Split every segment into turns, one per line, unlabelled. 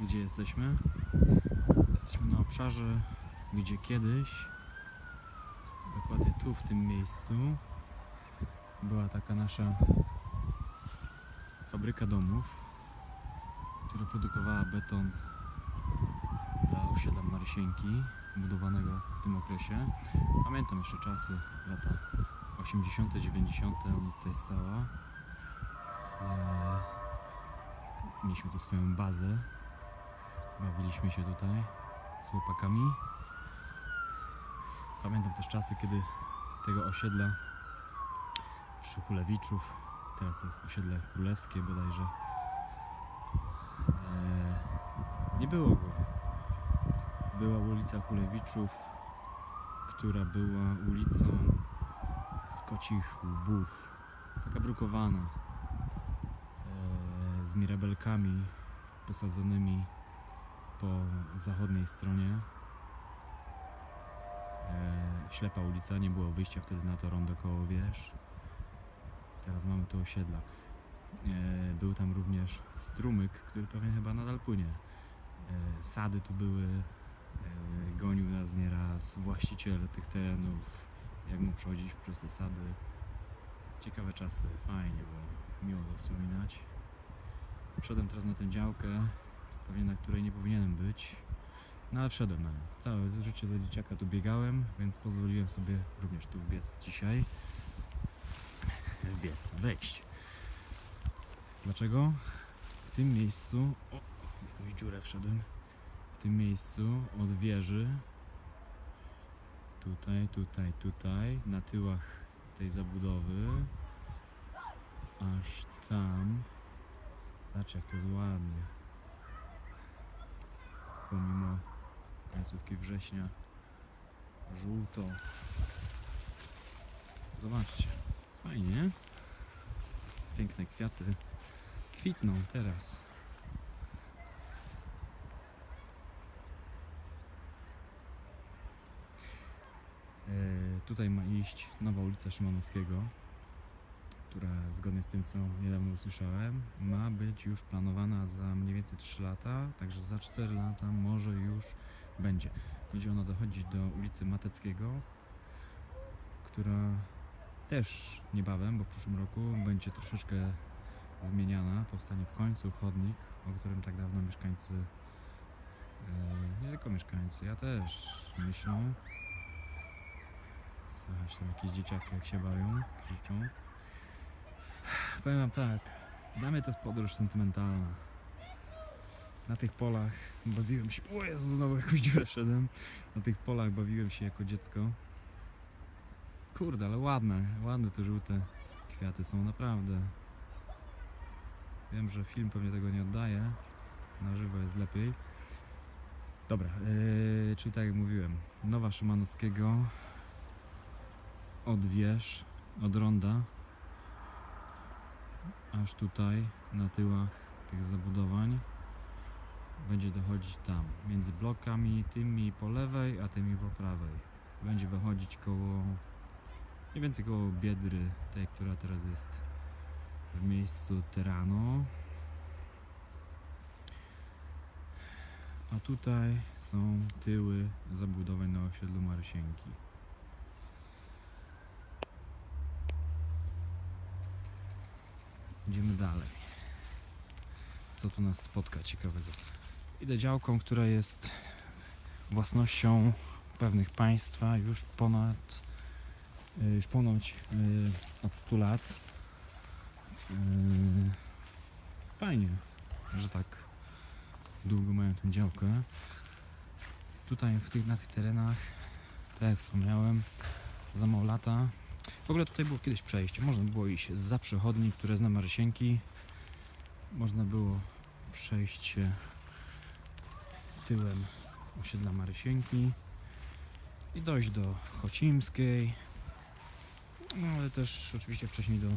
gdzie jesteśmy. Jesteśmy na obszarze, gdzie kiedyś, dokładnie tu, w tym miejscu, była taka nasza fabryka domów, która produkowała beton dla osiedla Marysienki, budowanego w tym okresie. Pamiętam jeszcze czasy, lata 80., 90., ona tutaj stała. Eee, mieliśmy tu swoją bazę. Bawiliśmy się tutaj z chłopakami. Pamiętam też czasy, kiedy tego osiedla przy Kulewiczów, teraz to jest osiedle królewskie bodajże, eee, nie było go. Była ulica Kulewiczów, która była ulicą z kocich łbów, taka brukowana, e, z mirabelkami posadzonymi po zachodniej stronie. E, ślepa ulica, nie było wyjścia wtedy na to rondo koło wież. Teraz mamy tu osiedla. E, był tam również strumyk, który pewnie chyba nadal płynie. E, sady tu były, e, gonił nas nieraz właściciel tych terenów, jak mu przechodziliśmy przez te sady. Ciekawe czasy, fajnie było, miło to wspominać. Wszedłem teraz na tę działkę, pewnie na której nie powinienem być, no ale wszedłem na nią. Całe życie za dzieciaka tu biegałem, więc pozwoliłem sobie również tu wbiec dzisiaj. Wbiec, wejść. Dlaczego? W tym miejscu, o, jakąś dziurę wszedłem, w tym miejscu od wieży Tutaj, tutaj, tutaj, na tyłach tej zabudowy, aż tam. Zobacz jak to jest ładnie. Pomimo końcówki września, żółto. Zobaczcie, fajnie. Piękne kwiaty kwitną teraz. E, Tutaj ma iść nowa ulica Szymanowskiego, która zgodnie z tym, co niedawno usłyszałem, ma być już planowana za mniej więcej 3 lata, także za 4 lata może już będzie. Będzie ona dochodzić do ulicy Mateckiego, która też niebawem, bo w przyszłym roku będzie troszeczkę zmieniana. Powstanie w końcu chodnik, o którym tak dawno mieszkańcy, e, nie tylko mieszkańcy, ja też myślą, Słychać tam jakieś dzieciaki jak się bawią, krzyczą. Powiem wam tak, dla mnie to jest podróż sentymentalna. Na tych polach bawiłem się, o Jezu, znowu jakąś dziurę szedłem. Na tych polach bawiłem się jako dziecko. Kurde, ale ładne, ładne te żółte kwiaty są, naprawdę. Wiem, że film pewnie tego nie oddaje. Na żywo jest lepiej. Dobra, yy, czyli tak jak mówiłem, Nowa Szymanowskiego, od wież, od ronda, aż tutaj na tyłach tych zabudowań będzie dochodzić tam, między blokami tymi po lewej, a tymi po prawej. Będzie wychodzić koło, mniej więcej koło Biedry, tej, która teraz jest w miejscu Terano. A tutaj są tyły zabudowań na osiedlu Marysienki. Idziemy dalej. Co tu nas spotka ciekawego? Idę działką, która jest własnością pewnych państwa już ponad y, już ponoć y, od 100 lat. Y, Fajnie, że tak długo mają tę działkę. Tutaj w tych, na tych terenach, tak jak wspomniałem, za mało lata w ogóle tutaj było kiedyś przejście. Można było iść za przechodni, które zna Marysienki. Można było przejść się tyłem osiedla Marysienki i dojść do Chocimskiej. No ale też oczywiście wcześniej do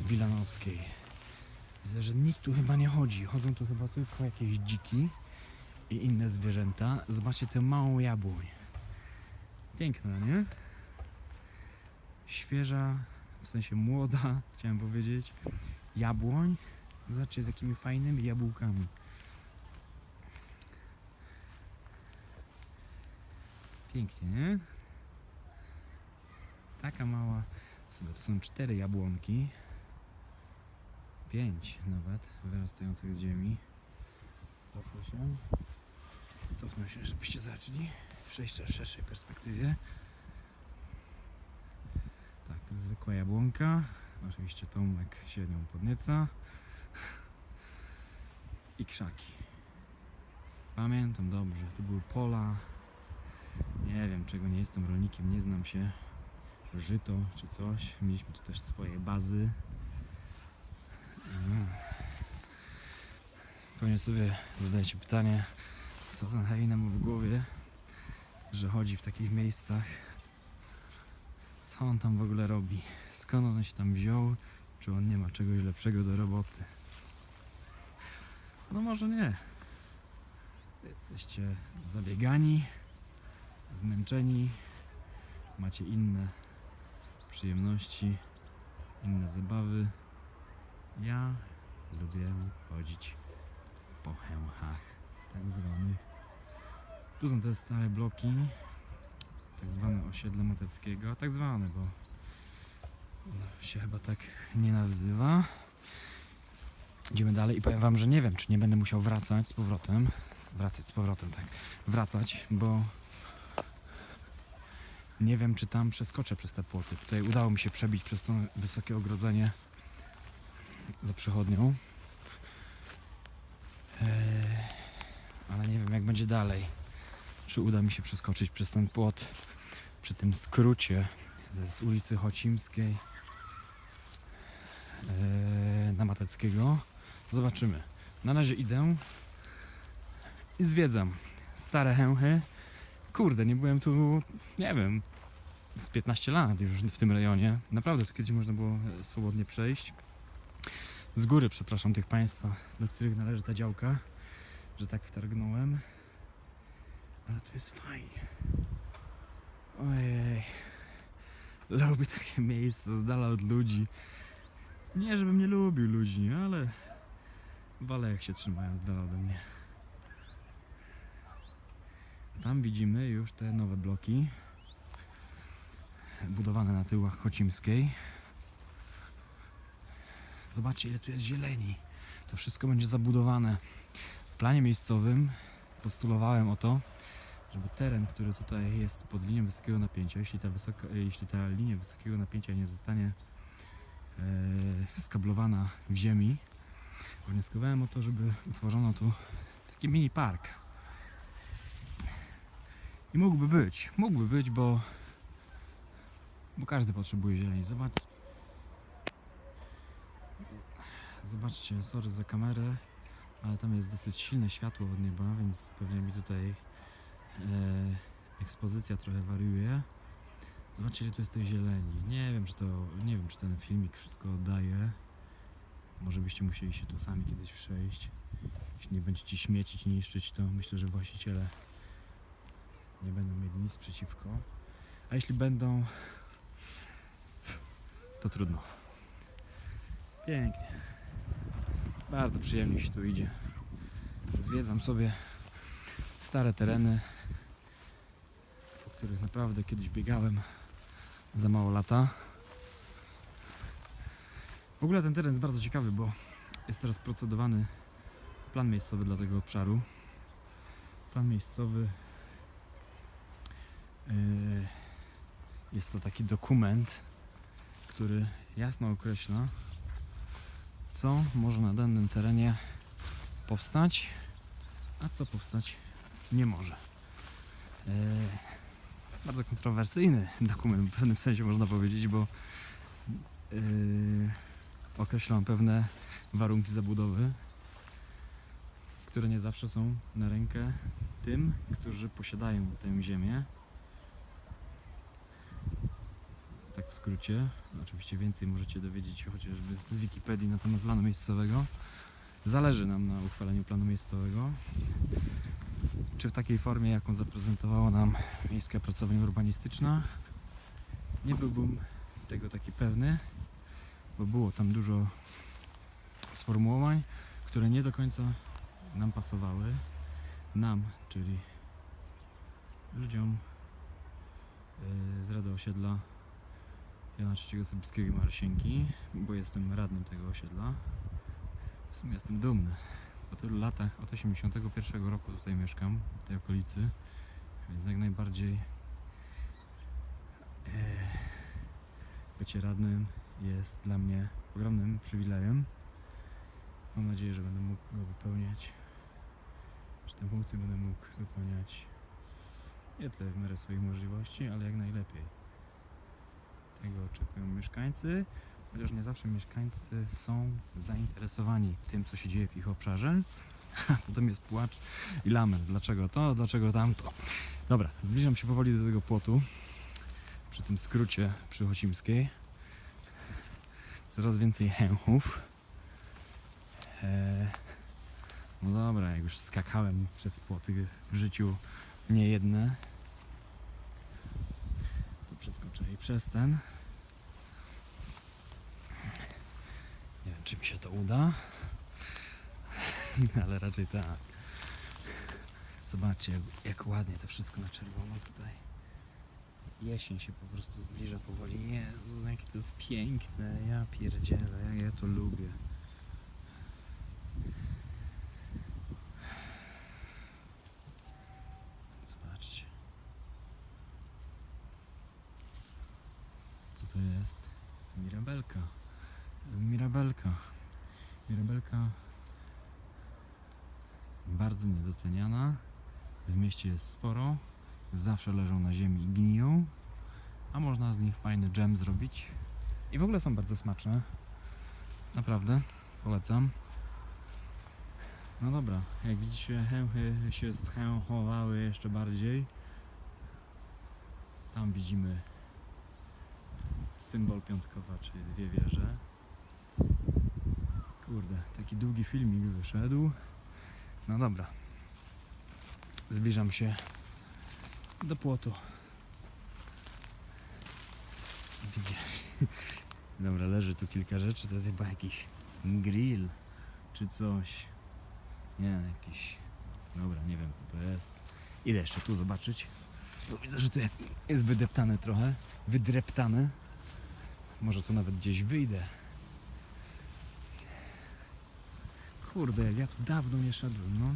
Wilanowskiej. Widzę, że nikt tu chyba nie chodzi. Chodzą tu chyba tylko jakieś dziki i inne zwierzęta. Zobaczcie tę małą jabłoń. Piękna, nie? świeża, w sensie młoda, chciałem powiedzieć, jabłoń. Zobaczcie, z jakimi fajnymi jabłkami. Pięknie, nie? Taka mała. Sobie tu są cztery jabłonki. Pięć nawet wyrastających z ziemi. Cofnę się. Cofnę się, żebyście zaczęli w szerszej perspektywie. Zwykła jabłonka. Oczywiście Tomek się nią podnieca. I krzaki. Pamiętam dobrze, to były pola. Nie wiem, czego nie jestem rolnikiem, nie znam się. Żyto czy coś. Mieliśmy tu też swoje bazy. Pewnie sobie zadajecie pytanie, co ten Hejna ma w głowie, że chodzi w takich miejscach. Co on tam w ogóle robi? Skąd on się tam wziął? Czy on nie ma czegoś lepszego do roboty? No może nie. Jesteście zabiegani, zmęczeni, macie inne przyjemności, inne zabawy. Ja lubię chodzić po chęchach tak zwanych. Tu są te stare bloki, tak zwane osiedle Mateckiego, tak zwane, bo się chyba tak nie nazywa. Idziemy dalej i powiem wam, że nie wiem, czy nie będę musiał wracać z powrotem. Wracać z powrotem, tak. Wracać, bo nie wiem, czy tam przeskoczę przez te płoty. Tutaj udało mi się przebić przez to wysokie ogrodzenie za przechodnią. Eee, ale nie wiem, jak będzie dalej. Czy uda mi się przeskoczyć przez ten płot przy tym skrócie z ulicy Chocimskiej eee, na Mateckiego. Zobaczymy. Na razie idę i zwiedzam stare chęchy. Kurde, nie byłem tu, nie wiem, z 15 lat już w tym rejonie. Naprawdę tu kiedyś można było e, swobodnie przejść. Z góry przepraszam tych Państwa, do których należy ta działka, że tak wtargnąłem. Ale tu jest fajnie. Ojej. Lubię takie miejsca z dala od ludzi. Nie, żebym nie lubił ludzi, ale wolę jak się trzymają z dala ode mnie. Tam widzimy już te nowe bloki budowane na tyłach Chocimskiej. Zobaczcie ile tu jest zieleni. To wszystko będzie zabudowane. W planie miejscowym postulowałem o to, żeby teren, który tutaj jest pod linią wysokiego napięcia, jeśli ta, wysoka, jeśli ta linia wysokiego napięcia nie zostanie e, skablowana w ziemi, wnioskowałem o to, żeby utworzono tu taki mini park. I mógłby być, mógłby być, bo, bo każdy potrzebuje zieleni. Zobacz, zobaczcie, sorry za kamerę, ale tam jest dosyć silne światło od nieba, więc pewnie mi tutaj e, ekspozycja trochę wariuje. Zobaczcie ile tu jest tej zieleni. Nie wiem, czy to, nie wiem, czy ten filmik wszystko oddaje. Może byście musieli się tu sami kiedyś przejść. Jeśli nie będziecie śmiecić, niszczyć, to myślę, że właściciele nie będą mieli nic przeciwko. A jeśli będą, to trudno. Pięknie. Bardzo przyjemnie się tu idzie. Zwiedzam sobie stare tereny, po których naprawdę kiedyś biegałem za mało lata. W ogóle ten teren jest bardzo ciekawy, bo jest teraz procedowany plan miejscowy dla tego obszaru. Plan miejscowy yy, jest to taki dokument, który jasno określa, co może na danym terenie powstać, a co powstać nie może. Yy, bardzo kontrowersyjny dokument w pewnym sensie można powiedzieć, bo yy, pewne warunki zabudowy, które nie zawsze są na rękę tym, którzy posiadają tę ziemię. Tak w skrócie. Oczywiście więcej możecie dowiedzieć się chociażby z Wikipedii na temat planu miejscowego. Zależy nam na uchwaleniu planu miejscowego. Czy w takiej formie, jaką zaprezentowała nam Miejska Pracownia Urbanistyczna? Nie byłbym tego taki pewny, bo było tam dużo sformułowań, które nie do końca nam pasowały. Nam, czyli ludziom yy, z Rady Osiedla Jana III Sobieskiego Marsienki, bo jestem radnym tego osiedla. W sumie jestem dumny. Po tylu latach, od 81 roku tutaj mieszkam, w tej okolicy, więc jak najbardziej yy, bycie radnym jest dla mnie ogromnym przywilejem. Mam nadzieję, że będę mógł go wypełniać, że tę funkcję będę mógł wypełniać nie tyle w miarę swoich możliwości, ale jak najlepiej. Tego oczekują mieszkańcy, chociaż nie zawsze mieszkańcy są zainteresowani tym, co się dzieje w ich obszarze. A potem jest płacz i lament. Dlaczego to, dlaczego tamto. Dobra, zbliżam się powoli do tego płotu. Przy tym skrócie przy Chocimskiej. Coraz więcej chęchów. Eee, no dobra, jak już skakałem przez płoty w życiu nie jedne, to przeskoczę i przez ten. Nie wiem, czy mi się to uda, ale raczej tak. Zobaczcie, jak, ładnie to wszystko na czerwono tutaj. Jesień się po prostu zbliża powoli. Jezu, jakie to jest piękne. Ja pierdzielę, jak ja to lubię. Zobaczcie. Co to jest? Mirabelka. Mirabelka. Mirabelka bardzo niedoceniana. W mieście jest sporo. Zawsze leżą na ziemi i gniją. A można z nich fajny dżem zrobić. I w ogóle są bardzo smaczne. Naprawdę. Polecam. No dobra, jak widzicie, chęchy się schęchowały jeszcze bardziej. Tam widzimy symbol piątkowa, czyli dwie wieże. Kurde, taki długi filmik wyszedł. No dobra. Zbliżam się do płotu. Dobra, leży tu kilka rzeczy. To jest chyba jakiś grill czy coś. Nie, jakiś. Dobra, nie wiem co to jest. Idę jeszcze tu zobaczyć. Bo widzę, że tu jest wydeptane trochę. Wydreptane. Może tu nawet gdzieś wyjdę. Kurde, jak ja tu dawno nie szedłem, no.